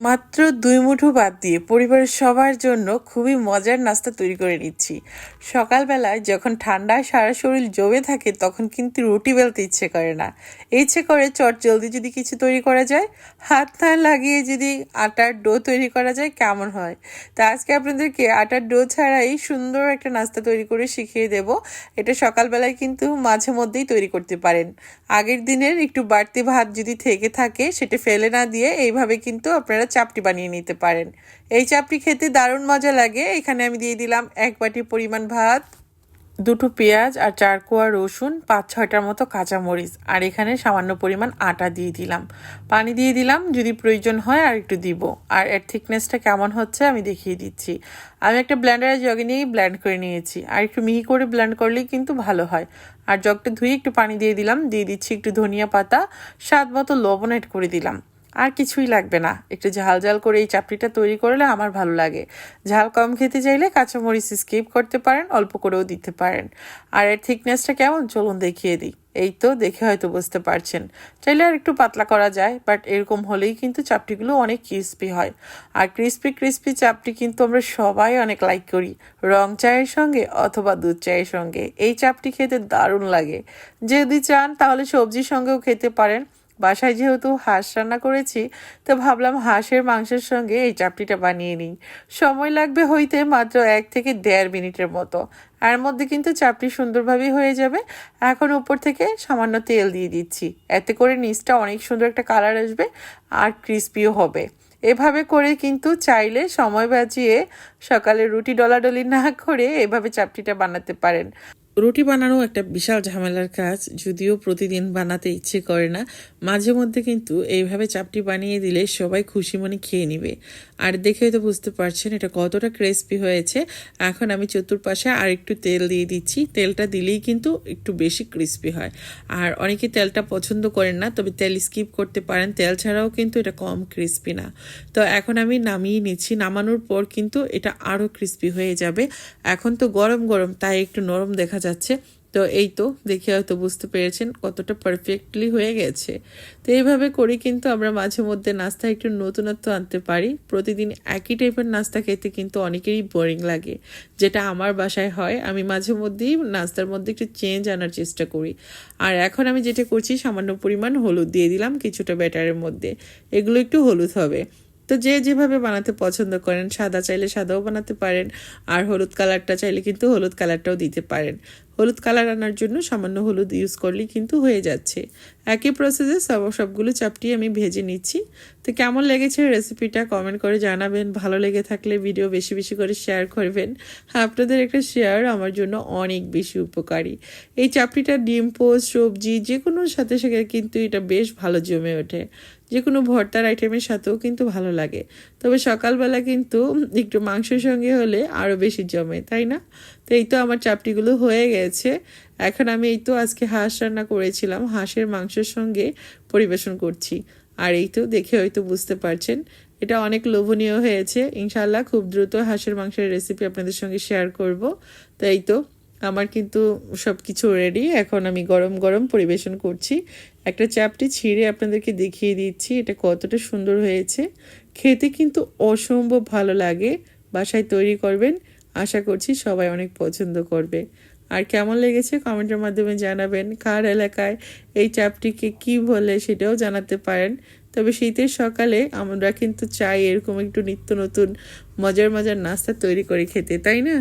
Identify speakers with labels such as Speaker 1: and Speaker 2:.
Speaker 1: মাত্র দুই মুঠো বাদ দিয়ে পরিবারের সবার জন্য খুবই মজার নাস্তা তৈরি করে নিচ্ছি। সকালবেলায় যখন ঠান্ডায় সারা শরীর জমে থাকে, তখন কিন্তু রুটি বেলতে ইচ্ছে করে না। ইচ্ছে করে চট জলদি যদি কিছু তৈরি করা যায়, হাত না লাগিয়ে যদি আটার ডো তৈরি করা যায়, কেমন হয়? তা আজকে আপনাদেরকে আটার ডো ছাড়াই সুন্দর একটা নাস্তা তৈরি করে শিখিয়ে দেব। এটা সকালবেলায় কিন্তু মাঝে মধ্যেই তৈরি করতে পারেন। আগের দিনের একটু বাড়তি ভাত যদি থেকে থাকে, সেটা ফেলে না দিয়ে এইভাবে কিন্তু আপনারা চাপটি বানিয়ে নিতে পারেন। এই চাপটি খেতে দারুণ মজা লাগে। এখানে আমি দিয়ে দিলাম এক বাটি পরিমাণ ভাত, দুটো পেঁয়াজ আর চার কোয়া রসুন, পাঁচ ছয়টার মতো কাঁচামরিচ। আর এখানে সামান্য পরিমাণ আটা দিয়ে দিলাম। পানি দিয়ে দিলাম, যদি প্রয়োজন হয় আর একটু দিব। আর এর থিকনেসটা কেমন হচ্ছে আমি দেখিয়ে দিচ্ছি। আমি একটা ব্ল্যান্ডারে জগে নিয়েই ব্ল্যান্ড করে নিয়েছি। আর একটু মিহি করে ব্ল্যান্ড করলেই কিন্তু ভালো হয়। আর জগটা ধুয়ে একটু পানি দিয়ে দিলাম। দিয়ে দিচ্ছি একটু ধনিয়া পাতা, স্বাদ মতো লবণ এড করে দিলাম। আর কিছুই লাগবে না। একটু ঝাল ঝাল করে এই চাপড়িটা তৈরি করলে আমার ভালো লাগে। ঝাল কম খেতে চাইলে কাঁচামরিচ স্কিপ করতে পারেন, অল্প করেও দিতে পারেন। আর এর থিকনেসটা কেমন? চলুন দেখিয়ে দিই। এই তো দেখে হয়তো বুঝতে পারছেন। চাইলে আর একটু পাতলা করা যায় বাট এরকম হলেই কিন্তু চাপটিগুলো অনেক ক্রিস্পি হয়। আর ক্রিস্পি ক্রিস্পি চাপটি কিন্তু আমরা সবাই অনেক লাইক করি। রং চায়ের সঙ্গে অথবা দুধ চায়ের সঙ্গে। এই চাপটি খেতে দারুণ লাগে। যদি চান তাহলে সবজির সঙ্গেও খেতে পারেন। বাসায় যেহেতু হাঁস রান্না করেছি, তো ভাবলাম হাঁসের মাংসের সঙ্গে এই চাপটিটা বানিয়ে নিই। সময় লাগবে হইতে মাত্র এক থেকে দেড় মিনিটের মতো। এর মধ্যে কিন্তু চাপটি সুন্দরভাবেই হয়ে যাবে। এখন উপর থেকে সামান্য তেল দিয়ে দিচ্ছি। এতে করে নিচটা অনেক সুন্দর একটা কালার আসবে আর ক্রিস্পিও হবে। এভাবে করে কিন্তু চাইলে সময় বাঁচিয়ে সকালে রুটি ডলাডলি না করে এভাবে চাপটিটা বানাতে পারেন। রুটি বানানো একটা বিশাল ঝামেলার কাজ, যদিও প্রতিদিন বানাতে ইচ্ছে করে না। মাঝে মধ্যে কিন্তু এইভাবে চাপটি বানিয়ে দিলে সবাই খুশি মনে খেয়ে নিবে। আর দেখে তো বুঝতে পারছেন এটা কতটা ক্রেসপি হয়েছে। এখন আমি চতুর্পাশে আর একটু তেল দিয়ে দিচ্ছি। তেলটা দিলেই কিন্তু একটু বেশি ক্রিস্পি হয়। আর অনেকে তেলটা পছন্দ করেন না, তবে তেল স্কিপ করতে পারেন। তেল ছাড়াও কিন্তু এটা কম ক্রিস্পি না। তো এখন আমি নামিয়ে নিচ্ছি। নামানোর পর কিন্তু এটা আরও ক্রিস্পি হয়ে যাবে। এখন তো গরম গরম, তাই একটু নরম দেখা যাচ্ছে। তো এই তো দেখে হয়তো বুঝতে পেরেছেন কতটা পারফেক্টলি হয়ে গেছে। তো এইভাবে করে কিন্তু আমরা মাঝে মধ্যে নাস্তা একটু নতুনত্ব আনতে পারি। প্রতিদিন একই টাইপের নাস্তা খেতে কিন্তু অনেকেরই বোরিং লাগে। যেটা আমার বাসায় হয়, আমি মাঝে মধ্যেই নাস্তার মধ্যে একটু চেঞ্জ আনার চেষ্টা করি। আর এখন আমি যেটা করছি, সামান্য পরিমাণ হলুদ দিয়ে দিলাম, কিছুটা ব্যাটারের মধ্যে। এগুলো একটু হলুদ হবে। তো যে যেভাবে বানাতে পছন্দ করেন, সাদা চাইলে সাদাও বানাতে পারেন, আর হলুদ কালারটা চাইলে কিন্তু হলুদ কালারটাও দিতে পারেন। হলুদ কালার আনার জন্য সামান্য হলুদ ইউজ করলেই কিন্তু হয়ে যাচ্ছে। একই প্রসেসে সব, সবগুলো চাপটি আমি ভেজে নিচ্ছি। তো কেমন লেগেছে রেসিপিটা কমেন্ট করে জানাবেন। ভালো লেগে থাকলে ভিডিও বেশি বেশি করে শেয়ার করবেন। হ্যাঁ আপনাদের একটা শেয়ার আমার জন্য অনেক বেশি উপকারী। এই চাপটিটা ডিম পোস্ট সবজি যে কোনো সাথে সাথে কিন্তু এটা বেশ ভালো জমে ওঠে। যে কোনো ভর্তার আইটেমের সাথেও কিন্তু ভালো লাগে। তবে সকালবেলা কিন্তু একটু মাংসের সঙ্গে হলে আরও বেশি জমে, তাই না? তো এই তো আমার চাপটিগুলো হয়ে গেছে। এখন আমি এই তো আজকে হাঁস রান্না করেছিলাম, হাঁসের মাংসের সঙ্গে পরিবেশন করছি। আর এই তো দেখে হয়তো বুঝতে পারছেন, এটা অনেক লোভনীয় হয়েছে। ইনশাল্লাহ খুব দ্রুত হাঁসের মাংসের রেসিপি আপনাদের সঙ্গে শেয়ার করব। তাই তো, আমার কিন্তু সব কিছু রেডি এখন আমি গরম গরম পরিবেশন করছি। একটা চাপটি ছিঁড়ে আপনাদেরকে দেখিয়ে দিচ্ছি, এটা কতটা সুন্দর হয়েছে। খেতে কিন্তু অসম্ভব ভালো লাগে, বাসায় তৈরি করবেন, আশা করছি সবাই অনেক পছন্দ করবে। আর কেমন লেগেছে কমেন্টের মাধ্যমে জানাবেন। কার এলাকায় এই চাপটিকে কি বলে সেটাও জানাতে পারেন। তবে শীতের সকালে আমরা কিন্তু চাই এরকম একটু নিত্য নতুন, মজার মজার নাস্তা তৈরি করে খেতে, তাই না?